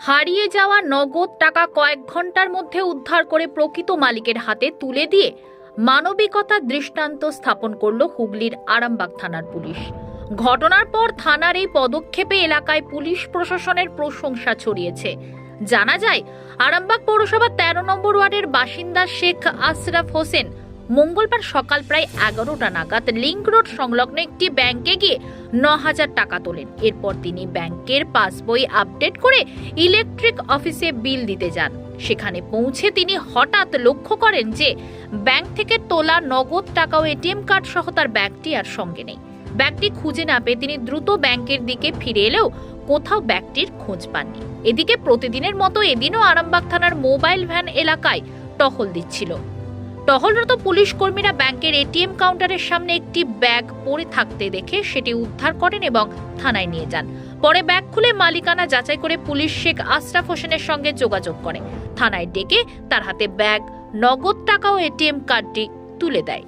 হারিয়ে যাওয়া নগদ টাকা কয়েক ঘণ্টার মধ্যে উদ্ধার করে প্রকৃত মালিকের হাতে তুলে দিয়ে মানবিকতার দৃষ্টান্ত স্থাপন করল হুগলির আরামবাগ থানার পুলিশ। ঘটনার পর থানার এই পদক্ষেপে এলাকায় পুলিশ প্রশাসনের প্রশংসা ছড়িয়েছে। জানা যায়, আরামবাগ পৌরসভা তেরো নম্বর ওয়ার্ডের বাসিন্দা শেখ আশরাফ হোসেন মঙ্গলবার সকাল প্রায় এগারোটা নাগাদ লিঙ্ক রোড সংলগ্ন একটি ব্যাংকে গিয়ে ন হাজার টাকা তোলেন। এরপর তিনি ব্যাংকের পাসবই আপডেট করে ইলেকট্রিক অফিসে বিল দিতে যান। সেখানে পৌঁছে তিনি হঠাৎ লক্ষ্য করেন যে ব্যাংক থেকে তোলা নগদ টাকা ও এটিএম কার্ড সহ তার ব্যাগটি আর সঙ্গে নেই। ব্যাগটি খুঁজে না পেয়ে তিনি দ্রুত ব্যাংকের দিকে ফিরে এলেও কোথাও ব্যাগটির খোঁজ পাননি। এদিকে প্রতিদিনের মতো এদিনও আরামবাগ থানার মোবাইল ভ্যান এলাকায় টহল দিচ্ছিল। টহলরত পুলিশ কর্মীরা ব্যাংকের এটিএম কাউন্টারের সামনে একটি ব্যাগ পড়ে থাকতে দেখে সেটি উদ্ধার করেন এবং থানায় নিয়ে যান। পরে ব্যাগ খুলে মালিকানা যাচাই করে পুলিশ শেখ আশরাফ হোসেনের সঙ্গে যোগাযোগ করে। থানায় ডেকে তার হাতে ব্যাগ, নগদ টাকা ও এটিএম কার্ডটি তুলে দেয়।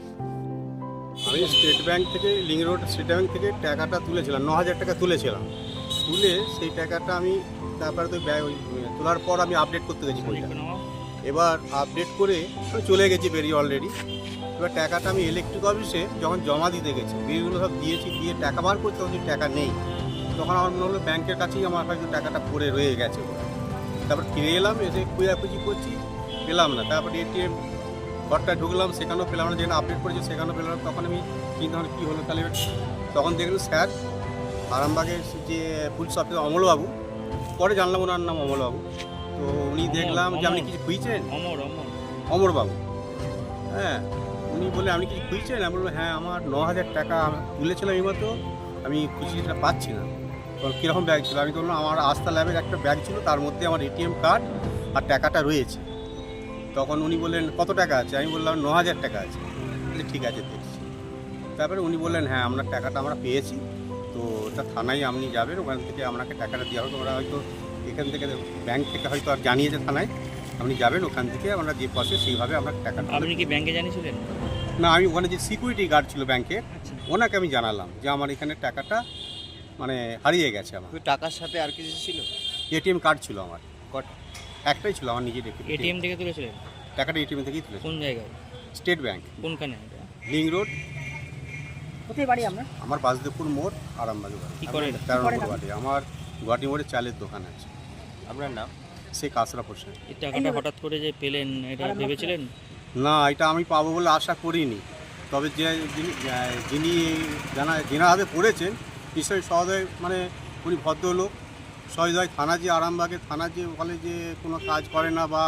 আমি স্টেট ব্যাংক থেকে লিং রোড স্টেট ব্যাংক থেকে টাকাটা তুলেছিলাম ন হাজার টাকা তুলেছিলাম। তুলে সেই টাকাটা আমি তারপরে তো ওই, তোলার পর আমি আপডেট করতে গেছি এবার আপডেট করে চলে গেছি বেরিয়ে অলরেডি এবার টাকাটা আমি ইলেকট্রিক অফিসে যখন জমা দিতে গেছি, বিলগুলো সব দিয়েছি, দিয়ে টাকা বার করতে তখন টাকা নেই। তখন আমার মনে হলো ব্যাংকের কাছেই আমার হয়তো টাকাটা পড়ে রয়ে গেছে। তারপর ফিরে এলাম, এসে খুঁজাখুঁজি করছি, পেলাম না। তারপর এটিএম ঘরটা ঢুকলাম, সেখানেও পেলাম না। যেখানে আপডেট করেছি, সেখানেও পেলাম তখন আমি চিন্তা ভাবনা, কী হলো তাহলে? তখন দেখলাম স্যার, আরামবাগের যে পুলিশ অফিসার অমলবাবু, পরে জানলাম ওনার নাম অমলবাবু। তো উনি দেখলাম যে আপনি কিছু খুঁজছেন? অমর অমর। অমরবাবু। হ্যাঁ উনি বলে আপনি কিছু খুঁজছেন? আমি বললাম হ্যাঁ আমার ন হাজার টাকা তুলেছিলাম এই মতো আমি খুঁজছিটা পাচ্ছি না। তখন কীরকম ব্যাগ ছিল? আমি বললাম আমার আস্থা ল্যাবের একটা ব্যাগ ছিল তার মধ্যে আমার এটিএম কার্ড আর টাকাটা রয়েছে। তখন উনি বললেন কত টাকা আছে? আমি বললাম ন হাজার টাকা আছে। বলে, ঠিক আছে দেখছি। তারপরে উনি বললেন হ্যাঁ আপনার টাকাটা আমরা পেয়েছি। তো ওটা থানায় আপনি যাবেন ওখান থেকে আপনাকে টাকাটা দেওয়া হবে। ওরা হয়তো এখান থেকে ব্যাংক থেকে হয়তো আর জানিয়েছে থানায় আপনি যাবেন ওখান থেকে আমরা যে প্রসেস সেইভাবে আপনার টাকাটা আপনি কি ব্যাংকে জানিয়েছিলেন? না আমি ওখানে যে সিকিউরিটি গার্ড ছিল ব্যাংকে ওনাকে আমি জানালাম যে আমার এখানে টাকাটা মানে হারিয়ে গেছে আমার। ওই টাকার সাথে আর কিছু ছিল? এটিএম কার্ড ছিল আমার। কটা। একটাই ছিল আমার নিজের এটিএম থেকে তুলেছিলেন? টাকাটা এটিএম থেকেই তুলেছি। কোন জায়গায়? স্টেট ব্যাংক কোনখানে? লিং রোড কোথায় বাড়ি আমার বাসদেবপুর মোড় আরামবাগ বাড়ি। কি করেন? বাড়ি আমার গুয়াহাটি মোড়ে চালের দোকান আছে। আপনার নাম? শেখ আশরাফ হোসেন। এই টাকাটা হঠাৎ করে যে পেলেন এটা ভেবেছিলেন? না এটা আমি পাবো বলে আশা করিনি। তবে যে যিনি যিনি জানা যেনার হাতে পড়েছেন নিশ্চয়ই সহদয় মানে উনি ভদ্রলোক। সহদয় থানা যে আরামবাগে থানা যে বলে যে কোনো কাজ করে না বা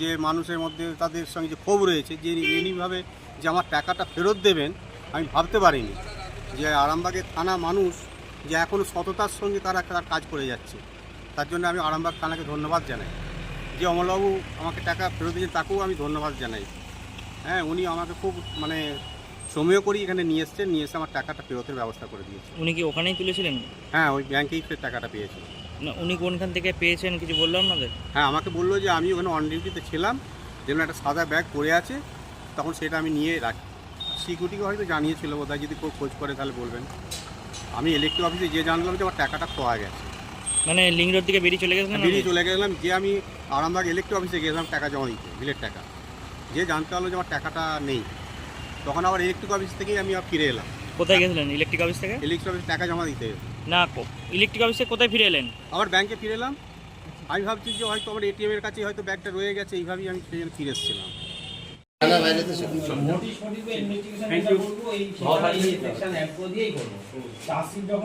যে মানুষের মধ্যে তাদের সঙ্গে যে ক্ষোভ রয়েছে যে এমনিভাবে যে আমার টাকাটা ফেরত দেবেন আমি ভাবতে পারিনি যে আরামবাগের থানা মানুষ যে এখনও সততার সঙ্গে তারা তার কাজ করে যাচ্ছে। তার জন্য আমি আরামবাগ থানাকে ধন্যবাদ জানাই। যে অমলবাবু আমাকে টাকা ফেরত দিয়েছেন তাকেও আমি ধন্যবাদ জানাই। হ্যাঁ উনি আমাকে খুব মানে সময় করি এখানে নিয়ে এসছেন নিয়ে এসে আমার টাকাটা ফেরতের ব্যবস্থা করে দিয়েছে উনি কি ওখানেই তুলেছিলেন? হ্যাঁ ওই ব্যাংকেই ফের টাকাটা পেয়েছি না উনি কোনখান থেকে পেয়েছেন কিছু বলল আপনাদের? হ্যাঁ আমাকে বলল যে আমি ওখানে অন ডিউটিতে ছিলাম যেমন একটা সাদা ব্যাগ পড়ে আছে তখন সেটা আমি নিয়ে রাখি সিকিউরিটিকে হয়তো জানিয়েছিল বোধহয় যদি কেউ খোঁজ করে তাহলে বলবেন। আমি ইলেকট্রিক অফিসে যে জানলাম যে আমার টাকাটা খোয়া গেছে। মানে লিঙ্ক রোড থেকে বেরিয়ে চলে গেছেন বেরিয়ে চলে গেলাম যে আমি আরামবাগ ইলেকট্রিক অফিসে গেলাম টাকা জমা দিতে বিলের টাকা। যে জানতে পারল যে আমার টাকাটা নেই। তখন আবার ইলেকট্রিক অফিস থেকেই আমি ফিরে এলাম। কোথায় গেছিলেন? ইলেকট্রিক অফিস থেকে? ইলেকট্রিক অফিসে টাকা জমা দিতে। না ইলেকট্রিক অফিসে কোথায় ফিরে এলেন? আবার ব্যাংকে ফিরে এলাম। আমি ভাবছি যে হয়তো আমার এটিএম এর কাছে হয়তো ব্যাগটা রয়ে গেছে এইভাবেই আমি সেই জন্য ফিরে এসেছিলাম। ইনভেস্টিগেশন করব।